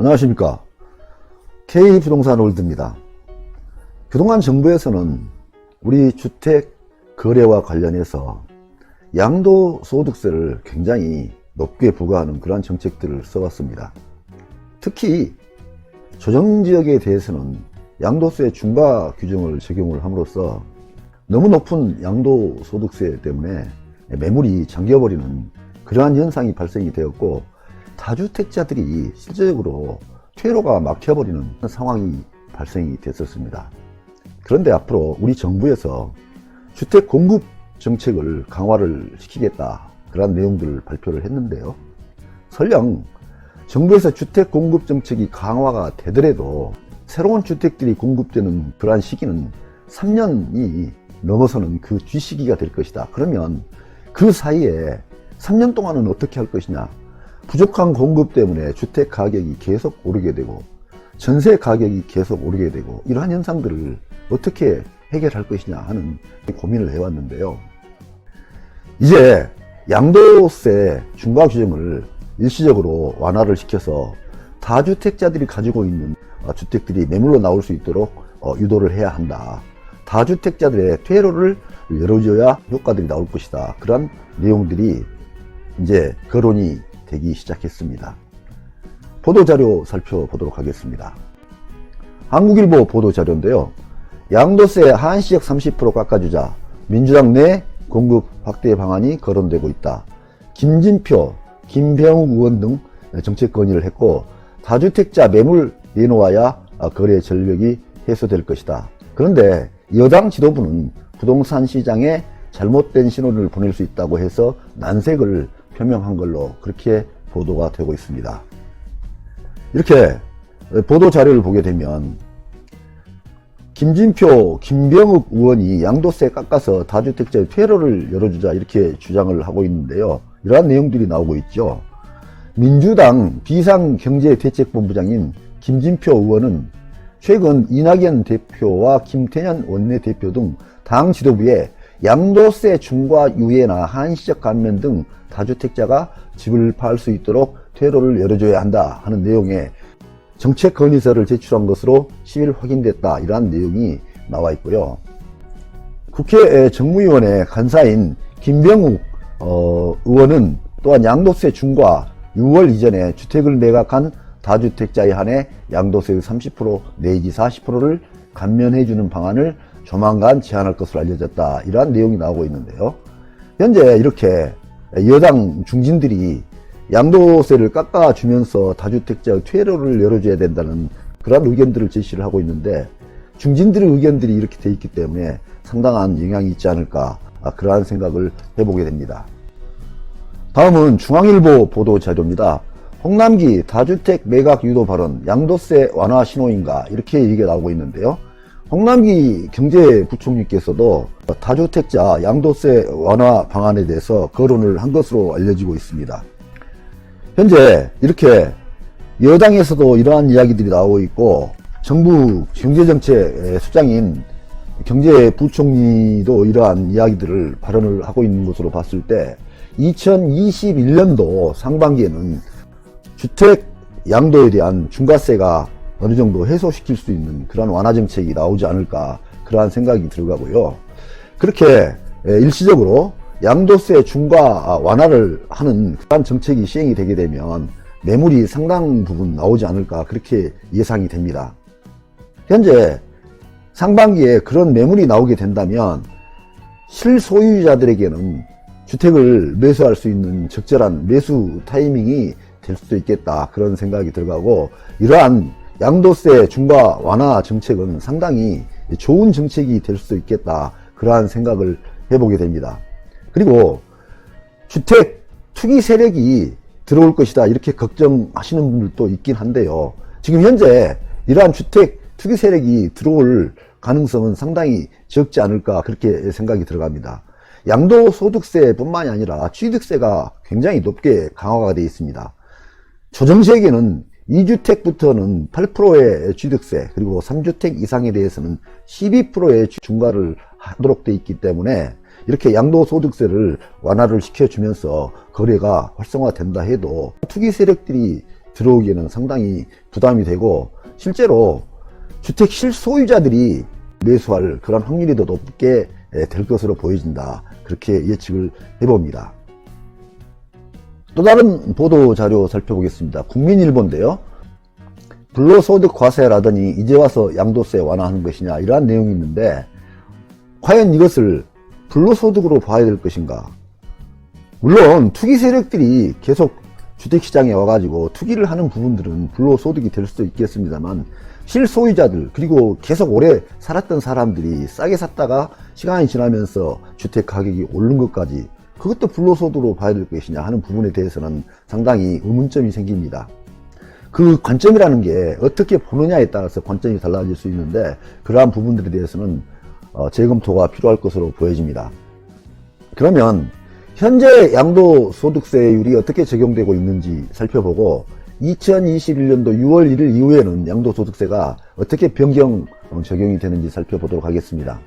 안녕하십니까. K부동산 월드입니다. 그동안 정부에서는 우리 주택 거래와 관련해서 양도소득세를 굉장히 높게 부과하는 그러한 정책들을 써왔습니다. 특히 조정지역에 대해서는 양도세 중과 규정을 적용을 함으로써 너무 높은 양도소득세 때문에 매물이 잠겨버리는 그러한 현상이 발생이 되었고 다주택자들이 실제적으로 퇴로가 막혀버리는 상황이 발생이 됐었습니다. 그런데 앞으로 우리 정부에서 주택 공급 정책을 강화를 시키겠다 그런 내용들을 발표를 했는데요. 설령 정부에서 주택 공급 정책이 강화가 되더라도 새로운 주택들이 공급되는 그러한 시기는 3년이 넘어서는 그 뒤시기가 될 것이다. 그러면 그 사이에 3년 동안은 어떻게 할 것이냐? 부족한 공급 때문에 주택 가격이 계속 오르게 되고 전세 가격이 계속 오르게 되고 이러한 현상들을 어떻게 해결할 것이냐 하는 고민을 해왔는데요. 이제 양도세 중과 규정을 일시적으로 완화를 시켜서 다주택자들이 가지고 있는 어, 주택들이 매물로 나올 수 있도록 어, 유도를 해야 한다. 다주택자들의 퇴로를 열어줘야 효과들이 나올 것이다. 그런 내용들이 이제 거론이 되기 시작했습니다. 보도자료 살펴보도록 하겠습니다. 한국일보 보도자료인데요. 양도세 한시적 30% 깎아주자 민주당 내 공급 확대 방안이 거론되고 있다. 김진표, 김병욱 의원 등 정책 건의를 했고 다주택자 매물 내놓아야 거래 절벽이 해소될 것이다. 그런데 여당 지도부는 부동산 시장에 잘못된 신호를 보낼 수 있다고 해서 난색을 표명한 걸로 그렇게 보도가 되고 있습니다. 이렇게 보도 자료를 보게 되면 김진표, 김병욱 의원이 양도세 깎아서 다주택자의 퇴로를 열어주자 이렇게 주장을 하고 있는데요. 이러한 내용들이 나오고 있죠. 민주당 비상경제대책본부장인 김진표 의원은 최근 이낙연 대표와 김태년 원내대표 등 당 지도부에 양도세 중과 유예나 한시적 감면 등 다주택자가 집을 팔 수 있도록 퇴로를 열어줘야 한다 하는 내용의 정책 건의서를 제출한 것으로 10일 확인됐다 이러한 내용이 나와 있고요. 국회 정무위원회 간사인 김병욱 어, 의원은 또한 양도세 중과 6월 이전에 주택을 매각한 다주택자에 한해 양도세의 30% 내지 40%를 감면해주는 방안을 조만간 제안할 것으로 알려졌다. 이러한 내용이 나오고 있는데요. 현재 이렇게 여당 중진들이 양도세를 깎아주면서 다주택자의 퇴로를 열어줘야 된다는 그러한 의견들을 제시를 하고 있는데 중진들의 의견들이 이렇게 돼 있기 때문에 상당한 영향이 있지 않을까 아, 그러한 생각을 해보게 됩니다. 다음은 중앙일보 보도 자료입니다. 홍남기 다주택 매각 유도 발언 양도세 완화 신호인가 이렇게 얘기가 나오고 있는데요. 홍남기 경제부총리께서도 다주택자 양도세 완화 방안에 대해서 거론을 한 것으로 알려지고 있습니다. 현재 이렇게 여당에서도 이러한 이야기들이 나오고 있고 정부 경제정책 수장인 경제부총리도 이러한 이야기들을 발언을 하고 있는 것으로 봤을 때 2021년도 상반기에는 주택 양도에 대한 중과세가 어느 정도 해소시킬 수 있는 그런 완화 정책이 나오지 않을까 그러한 생각이 들어가고요. 그렇게 일시적으로 양도세 중과 완화를 하는 그러한 정책이 시행이 되게 되면 매물이 상당 부분 나오지 않을까 그렇게 예상이 됩니다. 현재 상반기에 그런 매물이 나오게 된다면 실소유자들에게는 주택을 매수할 수 있는 적절한 매수 타이밍이 될 수도 있겠다 그런 생각이 들어가고 이러한 양도세 중과 완화 정책은 상당히 좋은 정책이 될 수도 있겠다 그러한 생각을 해보게 됩니다. 그리고 주택 투기 세력이 들어올 것이다 이렇게 걱정하시는 분들도 있긴 한데요. 지금 현재 이러한 주택 투기 세력이 들어올 가능성은 상당히 적지 않을까 그렇게 생각이 들어갑니다. 양도소득세뿐만이 아니라 취득세가 굉장히 높게 강화가 되어 있습니다. 조정지역에는 2주택부터는 8%의 취득세 그리고 3주택 이상에 대해서는 12%의 중과를 하도록 되어 있기 때문에 이렇게 양도소득세를 완화를 시켜주면서 거래가 활성화된다 해도 투기 세력들이 들어오기에는 상당히 부담이 되고 실제로 주택 실소유자들이 매수할 그런 확률이 더 높게 에, 될 것으로 보여진다. 그렇게 예측을 해봅니다. 또 다른 보도 자료 살펴보겠습니다. 국민일보인데요. 불로소득 과세라더니 이제 와서 양도세 완화하는 것이냐 이러한 내용이 있는데 과연 이것을 불로소득으로 봐야 될 것인가? 물론 투기 세력들이 계속 주택시장에 와가지고 투기를 하는 부분들은 불로소득이 될 수도 있겠습니다만 실소유자들 그리고 계속 오래 살았던 사람들이 싸게 샀다가 시간이 지나면서 주택 가격이 오른 것까지 그것도 불로소득으로 봐야 될 것이냐 하는 부분에 대해서는 상당히 의문점이 생깁니다. 그 관점이라는 게 어떻게 보느냐에 따라서 관점이 달라질 수 있는데 그러한 부분들에 대해서는 어, 재검토가 필요할 것으로 보여집니다. 그러면 현재 양도소득세율이 어떻게 적용되고 있는지 살펴보고 2021년도 6월 1일 이후에는 양도소득세가 어떻게 변경 어, 적용이 되는지 살펴보도록 하겠습니다.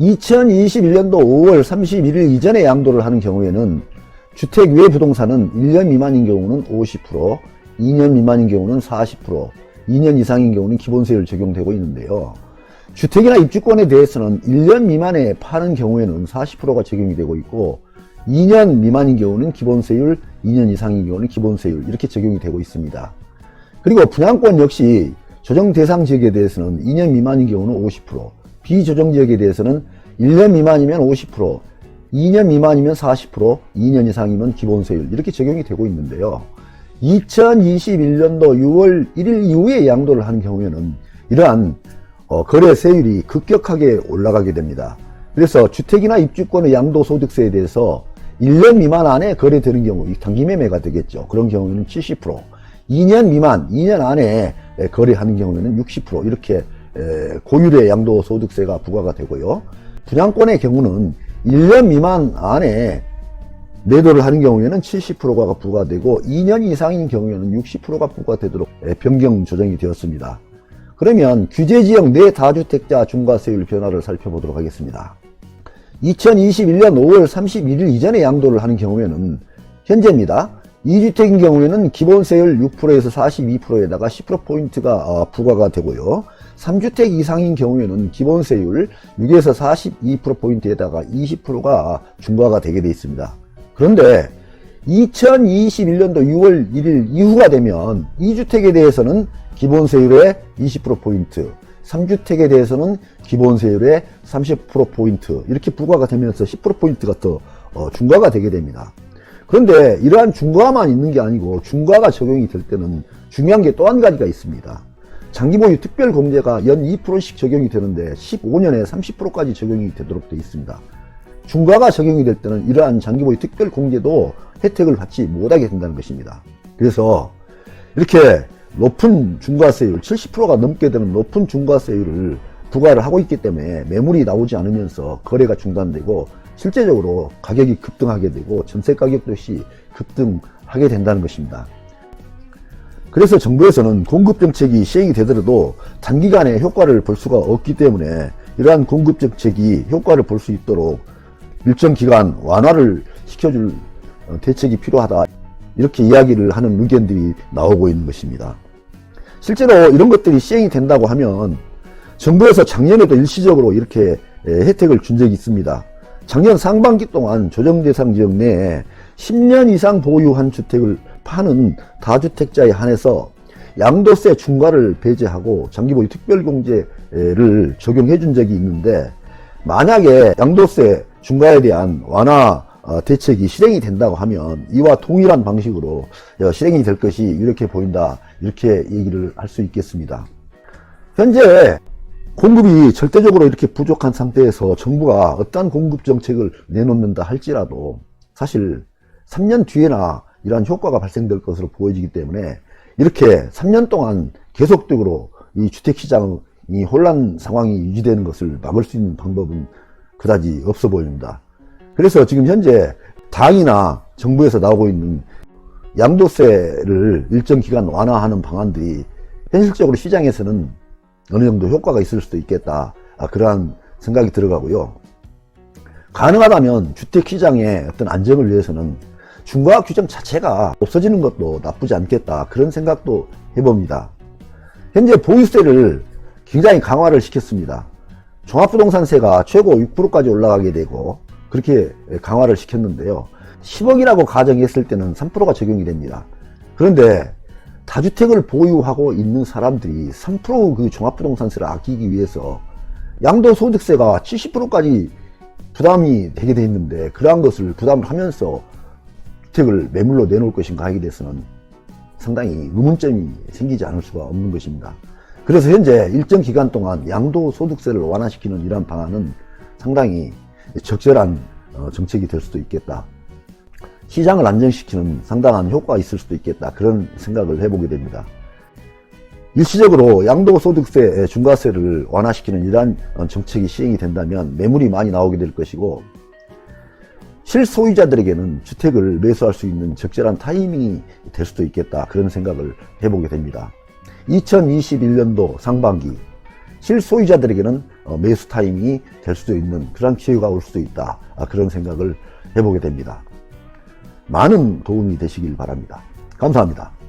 2021년도 5월 31일 이전에 양도를 하는 경우에는 주택 외 부동산은 1년 미만인 경우는 50%, 2년 미만인 경우는 40%, 2년 이상인 경우는 기본세율 적용되고 있는데요. 주택이나 입주권에 대해서는 1년 미만에 파는 경우에는 40%가 적용이 되고 있고 2년 미만인 경우는 기본세율, 2년 이상인 경우는 기본세율 이렇게 적용이 되고 있습니다. 그리고 분양권 역시 조정 대상 지역에 대해서는 2년 미만인 경우는 50%, 비조정 지역에 대해서는 1년 미만이면 50%, 2년 미만이면 40%, 2년 이상이면 기본세율 이렇게 적용이 되고 있는데요. 2021년도 6월 1일 이후에 양도를 하는 경우에는 이러한 어, 거래세율이 급격하게 올라가게 됩니다. 그래서 주택이나 입주권의 양도소득세에 대해서 1년 미만 안에 거래되는 경우, 이 단기 매매가 되겠죠. 그런 경우에는 70%, 2년 미만, 2년 안에 에, 거래하는 경우에는 60% 이렇게 에, 고율의 양도 소득세가 부과가 되고요. 분양권의 경우는 1년 미만 안에 매도를 하는 경우에는 70%가 부과되고 2년 이상인 경우에는 60%가 부과되도록 에, 변경 조정이 되었습니다. 그러면 규제지역 내 다주택자 중과세율 변화를 살펴보도록 하겠습니다. 2021년 5월 31일 이전에 양도를 하는 경우에는 현재입니다. 2주택인 경우에는 기본세율 6%에서 42%에다가 10%포인트가 어, 부과가 되고요. 3주택 이상인 경우에는 기본세율 6에서 42%포인트에다가 20%가 중과가 되게 되어 있습니다. 그런데 2021년도 6월 1일 이후가 되면 2주택에 대해서는 기본세율의 20%포인트, 3주택에 대해서는 기본세율의 30%포인트 이렇게 부과가 되면서 10%포인트가 더 어, 중과가 되게 됩니다. 그런데 이러한 중과만 있는 게 아니고 중과가 적용이 될 때는 중요한 게 또 한 가지가 있습니다. 장기보유 특별공제가 연 2%씩 적용이 되는데 15년에 30%까지 적용이 되도록 되어 있습니다. 중과가 적용이 될 때는 이러한 장기보유 특별공제도 혜택을 받지 못하게 된다는 것입니다. 그래서 이렇게 높은 중과세율, 70%가 넘게 되는 높은 중과세율을 부과를 하고 있기 때문에 매물이 나오지 않으면서 거래가 중단되고 실제적으로 가격이 급등하게 되고 전세 가격도 역시 급등하게 된다는 것입니다. 그래서 정부에서는 공급 정책이 시행이 되더라도 단기간에 효과를 볼 수가 없기 때문에 이러한 공급 정책이 효과를 볼 수 있도록 일정 기간 완화를 시켜줄 어, 대책이 필요하다. 이렇게 이야기를 하는 의견들이 나오고 있는 것입니다. 실제로 이런 것들이 시행이 된다고 하면 정부에서 작년에도 일시적으로 이렇게 에, 혜택을 준 적이 있습니다. 작년 상반기 동안 조정대상 지역 내에 10년 이상 보유한 주택을 파는 다주택자에 한해서 양도세 중과를 배제하고 장기보유 특별공제를 적용해 준 적이 있는데 만약에 양도세 중과에 대한 완화 어, 대책이 실행이 된다고 하면 이와 동일한 방식으로 어, 실행이 될 것이 이렇게 보인다 이렇게 얘기를 할 수 있겠습니다. 현재 공급이 절대적으로 이렇게 부족한 상태에서 정부가 어떠한 공급 정책을 내놓는다 할지라도 사실 3년 뒤에나 이러한 효과가 발생될 것으로 보여지기 때문에 이렇게 3년 동안 계속적으로 이 주택시장이 혼란 상황이 유지되는 것을 막을 수 있는 방법은 그다지 없어 보입니다. 그래서 지금 현재 당이나 정부에서 나오고 있는 양도세를 일정 기간 완화하는 방안들이 현실적으로 시장에서는 어느 정도 효과가 있을 수도 있겠다. 아, 그러한 생각이 들어가고요. 가능하다면 주택 시장의 어떤 안정을 위해서는 중과 규정 자체가 없어지는 것도 나쁘지 않겠다. 그런 생각도 해봅니다. 현재 보유세를 굉장히 강화를 시켰습니다. 종합부동산세가 최고 6%까지 올라가게 되고 그렇게 강화를 시켰는데요. 10억이라고 가정했을 때는 3%가 적용이 됩니다. 그런데 다주택을 보유하고 있는 사람들이 3%그 종합부동산세를 아끼기 위해서 양도소득세가 70%까지 부담이 되게 돼 있는데 그러한 것을 부담을 하면서 주택을 매물로 내놓을 것인가 하게 돼서는 상당히 의문점이 생기지 않을 수가 없는 것입니다. 그래서 현재 일정 기간 동안 양도소득세를 완화시키는 이러한 방안은 상당히 적절한 어, 정책이 될 수도 있겠다. 시장을 안정시키는 상당한 효과가 있을 수도 있겠다. 그런 생각을 해보게 됩니다. 일시적으로 양도소득세 중과세를 완화시키는 이러한 어, 정책이 시행이 된다면 매물이 많이 나오게 될 것이고 실소유자들에게는 주택을 매수할 수 있는 적절한 타이밍이 될 수도 있겠다. 그런 생각을 해보게 됩니다. 2021년도 상반기 실소유자들에게는 어, 매수 타이밍이 될 수도 있는 그런 기회가 올 수도 있다. 아, 그런 생각을 해보게 됩니다. 많은 도움이 되시길 바랍니다. 감사합니다.